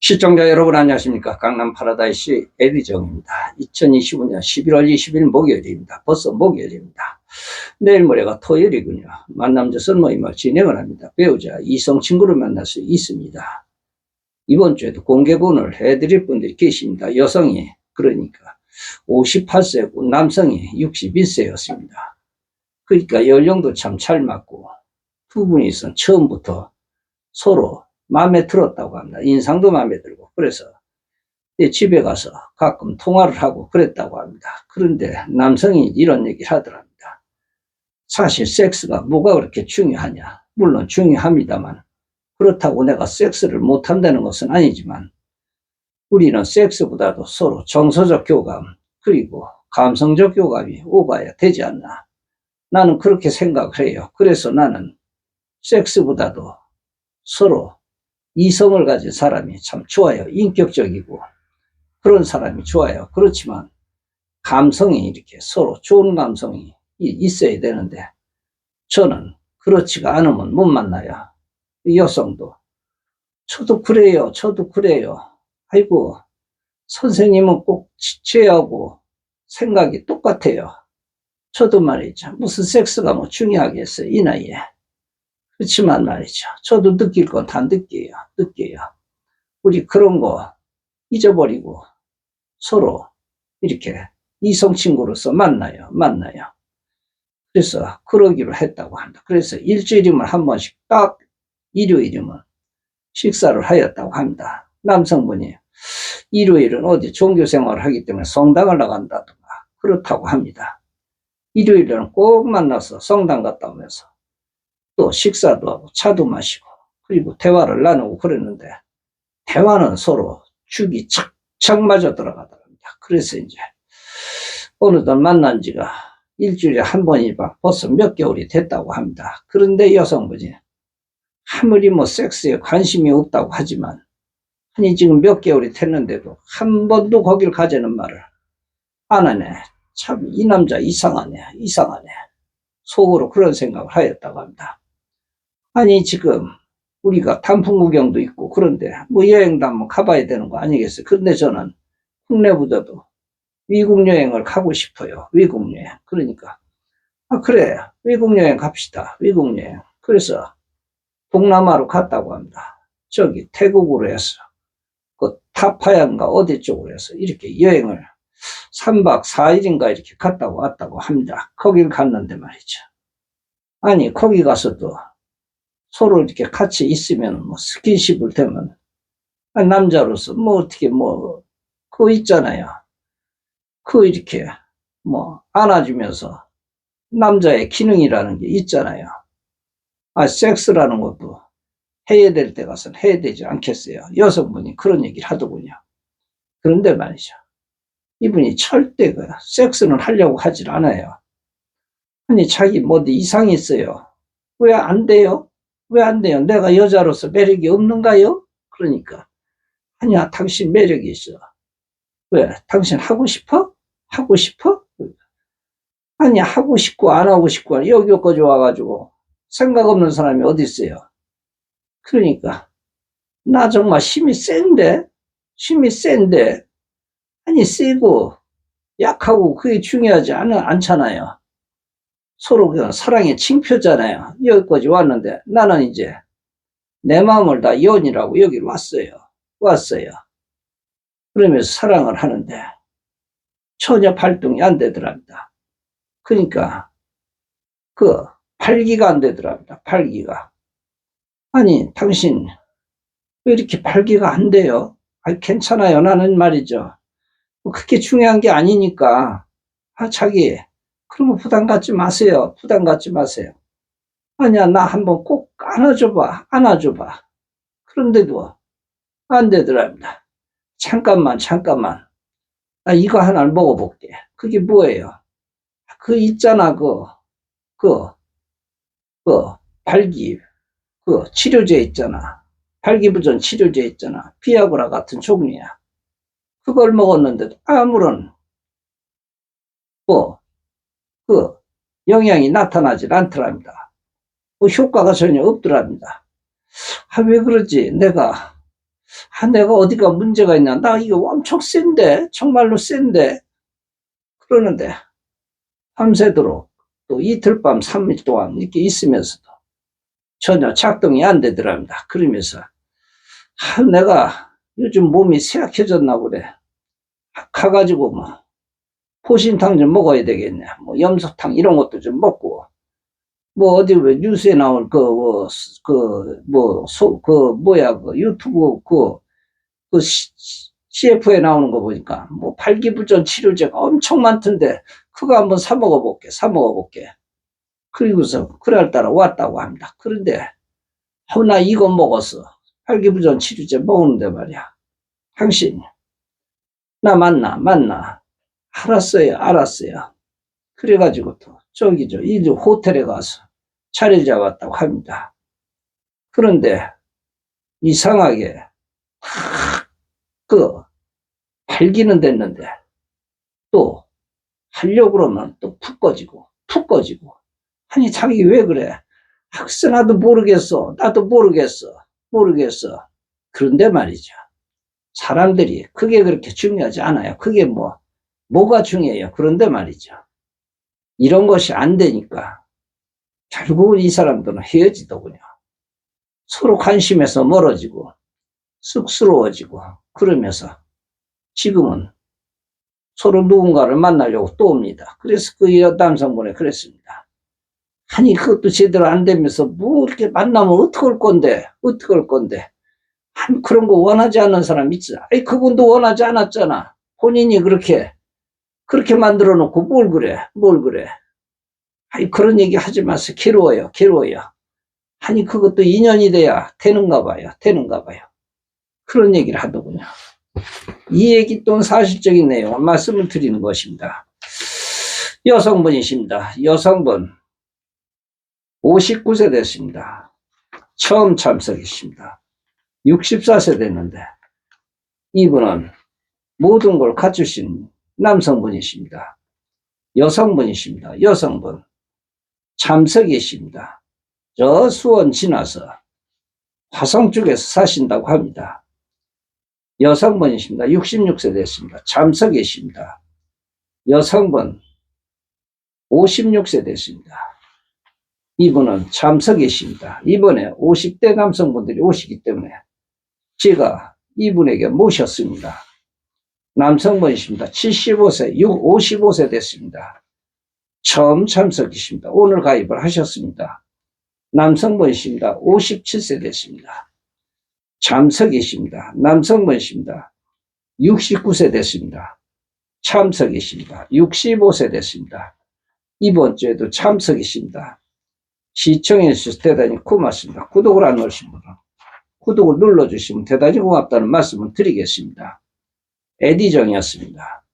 시청자 여러분 안녕하십니까? 강남 파라다이스 에디정입니다. 2025년 11월 20일 목요일입니다. 벌써 목요일입니다. 내일 모레가 토요일이군요. 만남조선 모임을 진행을 합니다. 배우자 이성 친구를 만날 수 있습니다. 이번 주에도 공개본을 해드릴 분들이 계십니다. 여성이 그러니까 58세고 남성이 61세였습니다. 그러니까 연령도 참 잘 맞고 두 분이서 처음부터 서로 마음에 들었다고 합니다. 인상도 마음에 들고. 그래서 집에 가서 가끔 통화를 하고 그랬다고 합니다. 그런데 남성이 이런 얘기를 하더랍니다. 사실 섹스가 뭐가 그렇게 중요하냐. 물론 중요합니다만 그렇다고 내가 섹스를 못한다는 것은 아니지만 우리는 섹스보다도 서로 정서적 교감 그리고 감성적 교감이 오가야 되지 않나. 나는 그렇게 생각을 해요. 그래서 나는 섹스보다도 서로 이성을 가진 사람이 참 좋아요. 인격적이고 그런 사람이 좋아요. 그렇지만 감성이 이렇게 서로 좋은 감성이 이- 있어야 되는데 저는 그렇지가 않으면 못 만나요. 이 여성도 저도 그래요. 저도 그래요. 아이고 선생님은 꼭 지체하고 생각이 똑같아요. 저도 말이죠. 무슨 섹스가 뭐 중요하겠어요. 이 나이에. 그렇지만 말이죠. 저도 느낄 건 다 느껴요. 느껴요. 우리 그런 거 잊어버리고 서로 이렇게 이성 친구로서 만나요. 만나요. 그래서 그러기로 했다고 합니다. 그래서 일주일이면 한 번씩 딱 일요일이면 식사를 하였다고 합니다. 남성분이 일요일은 어디 종교 생활을 하기 때문에 성당을 나간다든가 그렇다고 합니다. 일요일에는 꼭 만나서 성당 갔다 오면서 또 식사도 하고 차도 마시고 그리고 대화를 나누고 그랬는데 대화는 서로 죽이 착착 맞아 들어가더랍니다. 그래서 이제 어느덧 만난 지가 일주일에 한 번이봐 벌써 몇 개월이 됐다고 합니다. 그런데 여성분이 아무리 뭐 섹스에 관심이 없다고 하지만 아니 지금 몇 개월이 됐는데도 한 번도 거길 가자는 말을 안 하네. 참 이 남자 이상하네. 이상하네. 속으로 그런 생각을 하였다고 합니다. 아니 지금 우리가 단풍 구경도 있고 그런데 뭐 여행도 한번 가봐야 되는 거 아니겠어요? 그런데 저는 국내보다도 미국 여행을 가고 싶어요. 외국 여행. 그러니까 아 그래 외국 여행 갑시다. 외국 여행. 그래서 동남아로 갔다고 합니다. 저기 태국으로 해서 그 타파양가 어디 쪽으로 해서 이렇게 여행을 3박 4일인가 이렇게 갔다고 왔다고 합니다. 거길 갔는데 말이죠. 아니 거기 가서도 서로 이렇게 같이 있으면 뭐 스킨십을 되면 남자로서 뭐 어떻게 뭐 그거 있잖아요. 그 이렇게 뭐 안아주면서 남자의 기능이라는 게 있잖아요. 아 섹스라는 것도 해야 될 때 가서는 해야 되지 않겠어요. 여성분이 그런 얘기를 하더군요. 그런데 말이죠. 이분이 절대 그 섹스는 하려고 하질 않아요. 아니 자기 뭐 이상이 있어요. 왜 안 돼요? 왜 안 돼요? 내가 여자로서 매력이 없는가요? 그러니까 아니야 당신 매력이 있어. 왜? 당신 하고 싶어? 하고 싶어? 아니 하고 싶고 안 하고 싶고 여기 여기까지 와가지고 생각 없는 사람이 어디 있어요? 그러니까 나 정말 힘이 센데 힘이 센데 아니 세고 약하고 그게 중요하지 않, 않잖아요. 서로 그냥 사랑의 칭표잖아요. 여기까지 왔는데 나는 이제 내 마음을 다 연이라고 여기 왔어요. 왔어요. 그러면서 사랑을 하는데 전혀 발동이 안 되더랍니다. 그러니까 그 발기가 안 되더랍니다. 발기가. 아니 당신 왜 이렇게 발기가 안 돼요? 아 괜찮아요. 나는 말이죠. 뭐 그게 중요한 게 아니니까 아 자기 그런 거 부담 갖지 마세요. 부담 갖지 마세요. 아니야, 나 한번 꼭 안아줘봐. 안아줘봐. 그런데도 안 되더랍니다. 잠깐만, 잠깐만. 나 이거 하나를 먹어볼게. 그게 뭐예요? 그 있잖아, 그, 그, 그, 발기, 그 치료제 있잖아. 발기부전 치료제 있잖아. 비아그라 같은 종류야. 그걸 먹었는데도 아무런, 뭐, 그 영향이 나타나질 않더랍니다. 뭐 효과가 전혀 없더랍니다. 아, 왜 그러지? 내가 아, 내가 어디가 문제가 있나? 나 이거 엄청 센데? 정말로 센데? 그러는데, 밤새도록 또 이틀 밤 3일 동안 이렇게 있으면서도 전혀 작동이 안 되더랍니다. 그러면서, 아, 내가 요즘 몸이 쇠약해졌나 그래. 가가지고 뭐, 포신탕 좀 먹어야 되겠네. 뭐, 염소탕 이런 것도 좀 먹고, 뭐, 어디 왜 뉴스에 나올 그, 뭐, 그, 뭐, 소, 그, 뭐야, 그 유튜브 그, 그 CF에 나오는 거 보니까, 뭐, 발기부전 치료제가 엄청 많던데, 그거 한번 사 먹어볼게, 사 먹어볼게. 그리고서, 그날 따라 왔다고 합니다. 그런데, 어, 나 이거 먹었어. 발기부전 치료제 먹는데 말이야. 당신, 나 만나, 만나. 알았어요, 알았어요. 그래가지고 또, 저기, 저, 이 호텔에 가서 자리 잡았다고 합니다. 그런데, 이상하게, 탁, 그, 발기는 됐는데, 또, 하려고 그러면 또 푹 꺼지고, 푹 꺼지고. 아니, 자기 왜 그래? 학생 나도 모르겠어. 나도 모르겠어. 모르겠어. 그런데 말이죠. 사람들이 그게 그렇게 중요하지 않아요. 그게 뭐, 뭐가 중요해요. 그런데 말이죠. 이런 것이 안 되니까 결국은 이 사람들은 헤어지더군요. 서로 관심에서 멀어지고 쑥스러워지고 그러면서 지금은 서로 누군가를 만나려고 또 옵니다. 그래서 그 여- 남성분이 그랬습니다. 아니 그것도 제대로 안 되면서 뭐 이렇게 만나면 어떡할 건데 어떡할 건데 한 그런 거 원하지 않는 사람 있지. 아니 그분도 원하지 않았잖아. 본인이 그렇게 그렇게 만들어 놓고 뭘 그래? 뭘 그래? 아니 그런 얘기 하지 마세요. 괴로워요. 괴로워요. 아니 그것도 인연이 돼야 되는가 봐요. 되는가 봐요. 그런 얘기를 하더군요. 이 얘기 또한 사실적인 내용을 말씀을 드리는 것입니다. 여성분이십니다. 여성분. 59세 됐습니다. 처음 참석이십니다. 64세 됐는데 이분은 모든 걸 갖추신 남성분이십니다. 여성분이십니다. 여성분. 참석이십니다. 저 수원 지나서 화성 쪽에서 사신다고 합니다. 여성분이십니다. 66세 됐습니다. 참석이십니다. 여성분 56세 됐습니다. 이분은 참석이십니다. 이번에 50대 남성분들이 오시기 때문에 제가 이분에게 모셨습니다. 남성분이십니다. 75세, 6, 55세 됐습니다. 처음 참석이십니다. 오늘 가입을 하셨습니다. 남성분이십니다. 57세 됐습니다. 참석이십니다. 남성분이십니다. 69세 됐습니다. 참석이십니다. 65세 됐습니다. 이번 주에도 참석이십니다. 시청해 주셔서 대단히 고맙습니다. 구독을 안 누르신 분은 구독을 눌러주시면 대단히 고맙다는 말씀을 드리겠습니다. 에디정이었습니다.